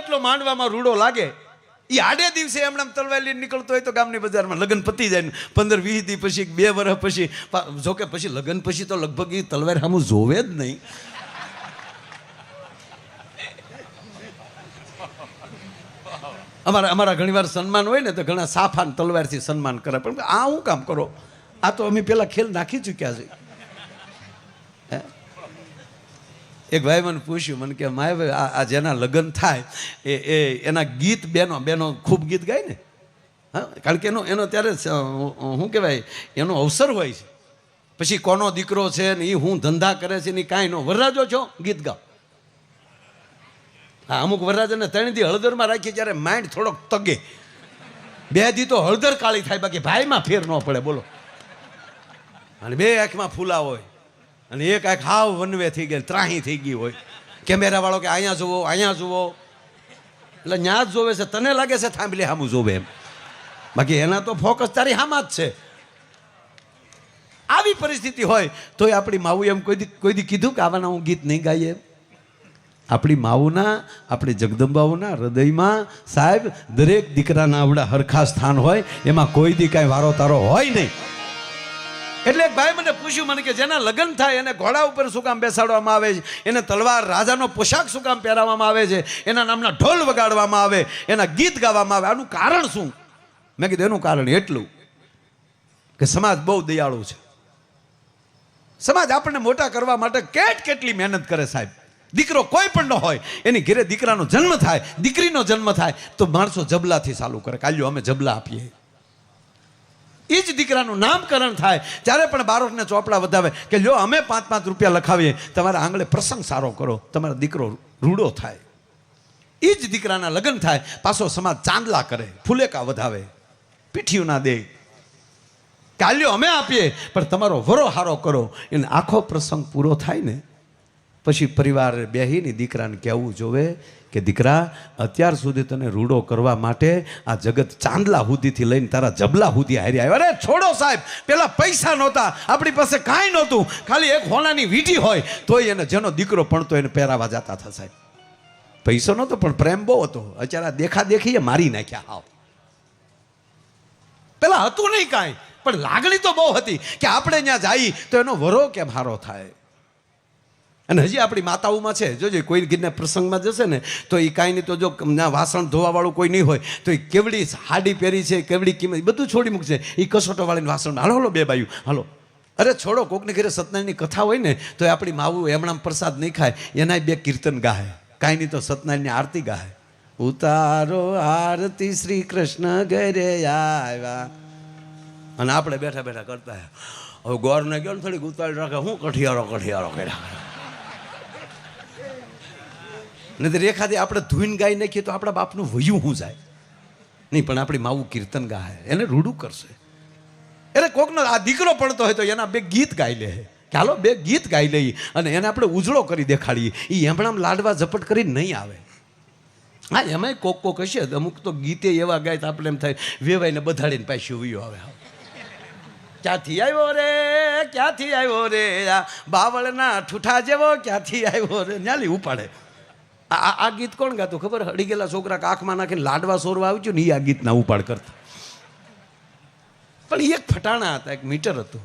જેટલો માંડવામાં રૂડો લાગે એ આડે દિવસે એમણે તલવાર લઈને નીકળતો હોય તો ગામની બજારમાં લગ્ન પતી જાય ને પંદર વીસ દી પછી બે વર્ષ પછી જોકે પછી લગ્ન પછી તો લગભગ એ તલવાર સામું જોવે જ નહીં. અમારા અમારા ઘણીવાર સન્માન હોય ને તો ઘણા સાફાન તલવારથી સન્માન કરે પણ આ હું કામ કરો? આ તો અમે પેલા ખેલ નાખી ચૂક્યા છે હે? એક ભાઈ મને પૂછ્યું, મને કે, માય ભાઈ, આ જેના લગ્ન થાય, એ એ એના ગીત બેનો બેનો ખૂબ ગીત ગાય ને? હા, કારણ કે એનો એનો ત્યારે શું કહેવાય, એનો અવસર હોય છે. પછી કોનો દીકરો છે ને એ હું ધંધા કરે છે ને કાંઈ નો. વરરાજો છો, ગીત ગાઓ. હા, અમુક વરરાજાને ત્રણ હળદરમાં રાખીએ જ્યારે માઇન્ડ થોડોક તગે. બે દી તો હળદર કાળી થાય, બાકી ભાઈમાં ફેર ન પડે, બોલો. અને બે આંખમાં ફૂલા હોય. અને એક કાંઈક હાવ વનવે થઈ ગયા ત્રાહી થઈ ગઈ હોય. કેમેરા વાળો કે અહીંયા જુઓ અહીંયા જુઓ. એટલે ન્યા જ જોવે છે, તને લાગે છે થાંભલે સામું જોવે એમ. બાકી એના તો ફોકસ તારી હામાં જ છે. આવી પરિસ્થિતિ હોય, તોય આપણી માવું એમ કોઈ કોઈ કીધું કે આવાના હું ગીત નહીં ગાઈએ? આપણી માવુના, આપણી જગદંબાઓના હૃદયમાં સાહેબ, દરેક દીકરાના આવડા હરખા સ્થાન હોય, એમાં કોઈ દી કાંઈ વારો તારો હોય નહીં. એટલે એક ભાઈ મને પૂછ્યું, મને કે જેના લગ્ન થાય એને ઘોડા ઉપર શું કામ બેસાડવામાં આવે છે? એને તલવાર રાજાનો પોશાક શું કામ પહેરાવવામાં આવે છે? એના નામના ઢોલ વગાડવામાં આવે, એના ગીત ગાવામાં આવે. આનું કારણ શું? મેં કીધું, એનું કારણ એટલું કે સમાજ બહુ દયાળુ છે. સમાજ આપણને મોટા કરવા માટે કેટ કેટલી મહેનત કરે સાહેબ. દીકરો કોઈ પણ ન હોય, એની ઘરે દીકરાનો જન્મ થાય, દીકરીનો જન્મ થાય, તો માણસો જબલાથી ચાલુ કરે કાલ્યો અમે જબલા આપીએ. એ જ દીકરાનું નામકરણ થાય. ત્યારે પણ બાળકને ચોપડા વધાવે કે લ્યો, અમે પાંચ પાંચ રૂપિયા લખાવીએ, તમારા આંગળે પ્રસંગ સારો કરો, તમારો દીકરો રૂડો થાય. એ જ દીકરાના લગ્ન થાય. પાછો સમાજ ચાંદલા કરે, ફુલેકા વધાવે પીઠિયું ના દે. કાલ્યો અમે આપીએ, પણ તમારો વરો હારો કરો. એને આખો પ્રસંગ પૂરો થાય ને પછી પરિવાર બેહીને દીકરાને કહેવું જોવે કે, દીકરા, અત્યાર સુધી તને રૂડો કરવા માટે આ જગત ચાંદલા હુદીથી લઈને તારા જબલા હુદી હારી આવ્યો. અરે, છોડો સાહેબ, પેલા પૈસા નહોતા, આપણી પાસે કાંઈ નહોતું, ખાલી એક હોનાની વીટી હોય, તોય એને જેનો દીકરો ભણતો એને પહેરાવા જતા હતા સાહેબ. પૈસો નહોતો, પણ પ્રેમ બહુ હતો. અત્યારે દેખા દેખીએ મારી નાખ્યા, હાવ. પેલા હતું નહીં કાંઈ, પણ લાગણી તો બહુ હતી કે આપણે ત્યાં જઈએ તો એનો વરો કેમ હારો થાય? અને હજી આપણી માતાઓમાં છે. જોજો, કોઈ ગીરના પ્રસંગમાં જશે ને, તો એ કાંઈ નહીં તો જો વાસણ ધોવાવાળું કોઈ નહીં હોય, તો એ કેવડી હાડી પહેરી છે, કેવડી કિંમત બધું છોડી મૂકશે. એ કસોટોવાળીને વાસણ હાલો હાલો, બે બાયું, હાલો. અરે, છોડો, કોકને ઘરે સત્યનારાયણની કથા હોય ને, તો એ આપણી માવું એમણામ પ્રસાદ નહીં ખાય, એનાય બે કીર્તન ગાય કાંઈ નહીં તો સત્યનારાયણની આરતી ગાહે. ઉતારો આરતી શ્રી કૃષ્ણ ઘરે આવ્યા. અને આપણે બેઠા બેઠા કરતા હવે ગોરને ગયો ને થોડીક ઉતારી રાખે, હું કઠિયારો કઠિયારો કર્યા નહીં તો રેખાથી આપણે ધોઈને ગાઈ નાખીએ તો આપણા બાપનું વયું હું જાય. નહીં, પણ આપણી માવું કીર્તન ગાય. એને રૂડું કરશે. એટલે કોકનો આ દીકરો પડતો હોય તો એના બે ગીત ગાઈ લે હાલો, બે ગીત ગાઈ લઈએ અને એને આપણે ઉજળો કરી દેખાડીએ. એ એમણામ લાડવા ઝપટ કરી નહીં આવે. હા, એમાંય કોક કોક હશે. અમુક તો ગીતે એવા ગાય તો આપણે એમ થાય, વેવાઈને બધાડીને પાછી વયો આવે. ક્યાંથી આવ્યો રે? ક્યાંથી આવ્યો રે? આ બાવળના ઠૂઠા જેવો ક્યાંથી આવ્યો રે? ન્યાલી ઉપાડે. આ આ- ગીત કોણ ગાતું ખબર? હડી ગયેલા છોકરા આંખમાં નાખીને લાડવા સોરવા આવ્યું ને એ આ ગીતના ઉપાડ કરતા. પણ એ એક ફટાણા હતા, એક મીટર હતું.